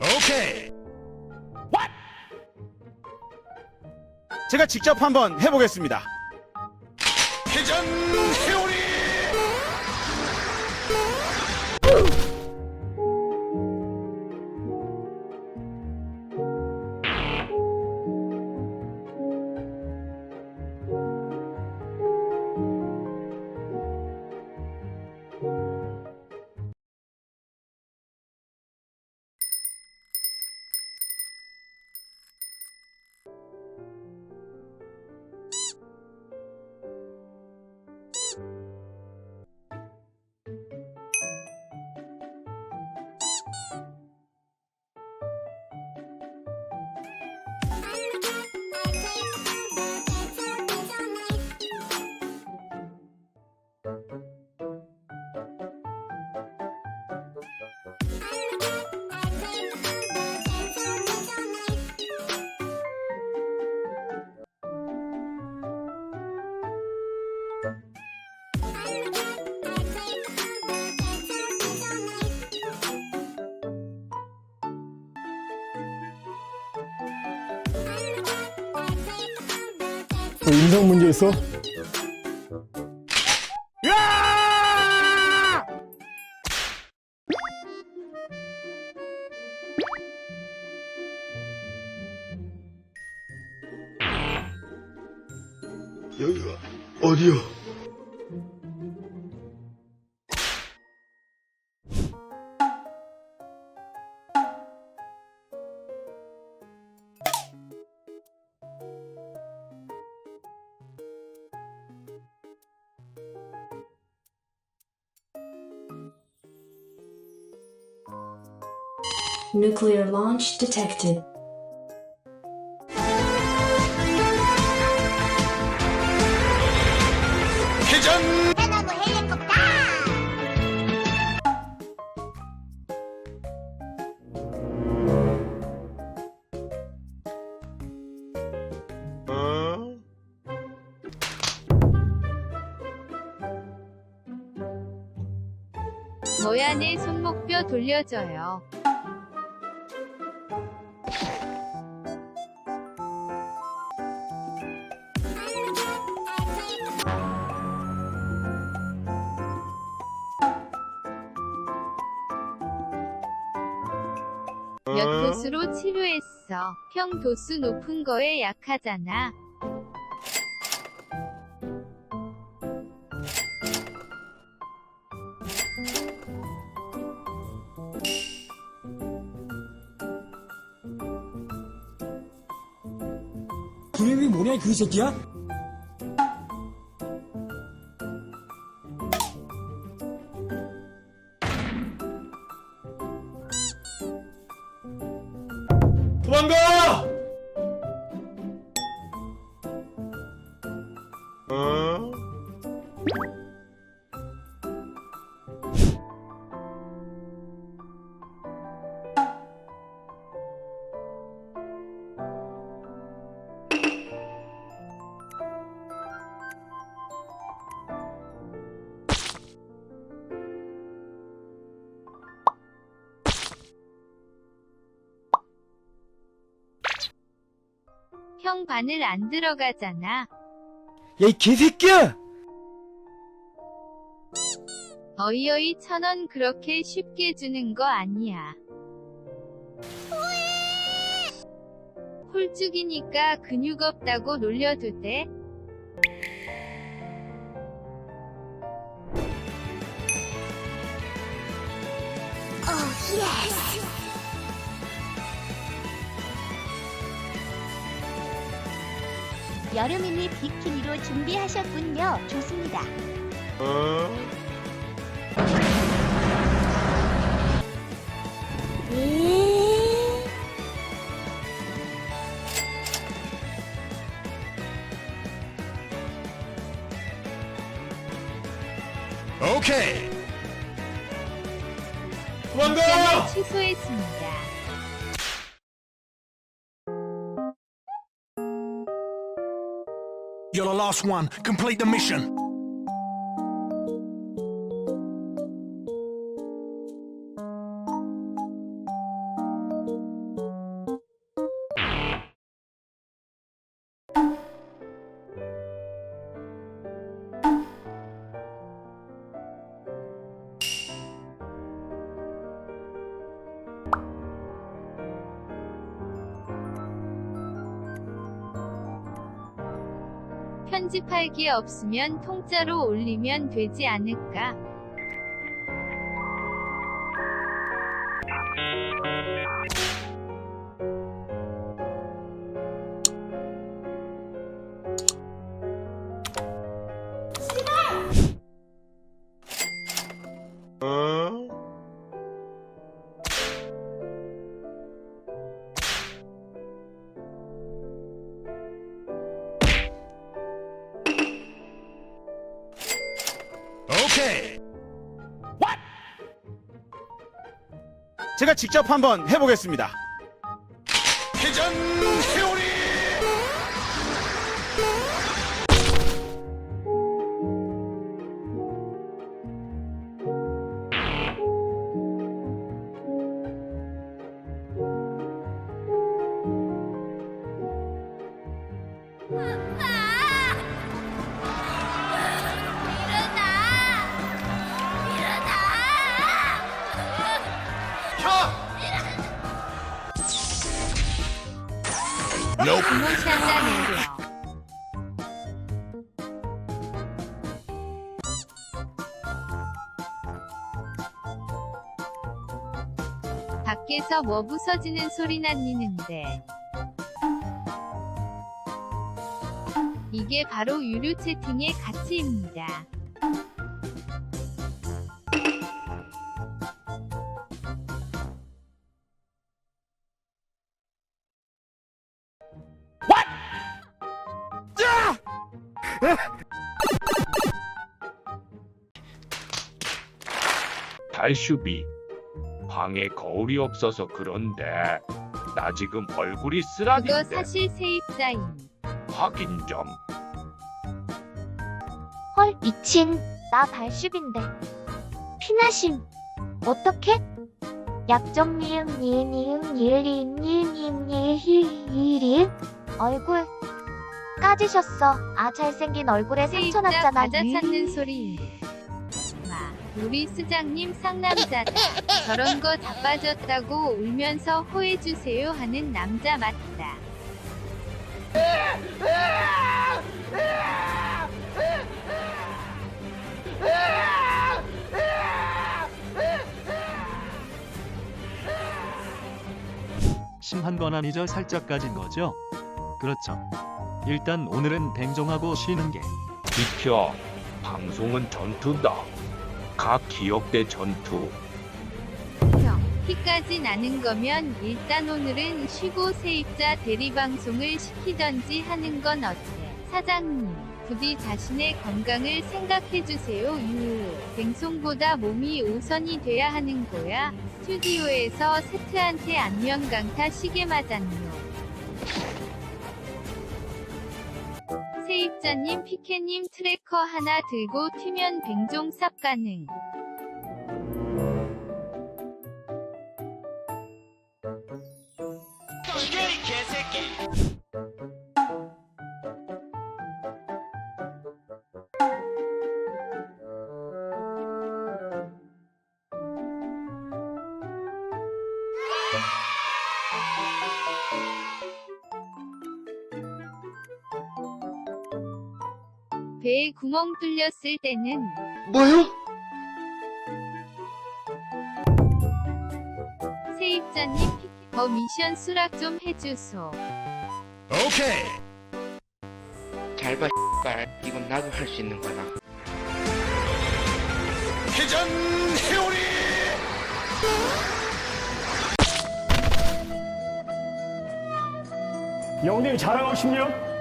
오케이. 제가 직접 한번 해보겠습니다. 회전 또 인성 문제 있어? 야! 여기가 어디요? Nuclear launch detected. 회전. 모얀의 손목뼈 돌려줘요. 몇 도수로 치료했어. 형 도수 높은 거에 약하잖아. 분위기 뭐냐 그 새끼야? 도 형 바늘 안 들어가잖아. 야 이 개새끼야! 어이어이 천 원 그렇게 쉽게 주는 거 아니야. 홀쭉이니까 근육 없다고 놀려도 돼? 여름이니 비키니로 준비하셨군요. 좋습니다. 오케이. 도망가! 입장을 취소했습니다. You're the last one. Complete the mission. 편집할 게 없으면 통짜로 올리면 되지 않을까? 제가 직접 한번 해보겠습니다. 회전 회오리. 부모샷다 내려. 밖에서 뭐 부서지는 소리 날리는데. 이게 바로 유료 채팅의 가치입니다. 달슈비. 방에 거울이 없어서 그런데 나 지금 얼굴이 그거 쓰라린데. 사실 세입자임. 확인 좀. 헐 미친. 나 발슈빈데. 피나심. 어떻게? 약점 니은 니은 니은 니을 니은 니은 니은 니을 얼굴 까지셨어. 아 잘생긴 얼굴에 상처 세입자 났잖아. 과자 유. 찾는 소리. 마, 우리 수장님 상남자다. 저런 거 다 빠졌다고 울면서 호해주세요 하는 남자 맞다. 심한 건 아니죠 살짝 까진 거죠? 그렇죠. 일단 오늘은 뱅종하고 쉬는 게 비켜 방송은 전투다 각 기업대 전투 형, 피까지 나는 거면 일단 오늘은 쉬고 세입자 대리방송을 시키던지 하는 건 어때? 사장님, 부디 자신의 건강을 생각해주세요. 유. 뱅송보다 몸이 우선이 돼야 하는 거야. 스튜디오에서 세트한테 안면 강타 시계 맞았노. 세입자님 피케님 트래커 하나 들고 튀면 뱅종 삽 가능. 배에 구멍 뚫렸을 때는 뭐요? 세입자님 더 미션 수락 좀 해주소. 오케이. 잘 봐, 발 이건 나도 할 수 있는 거다. 회전 회오리. 영웅님 자랑하고 싶냐?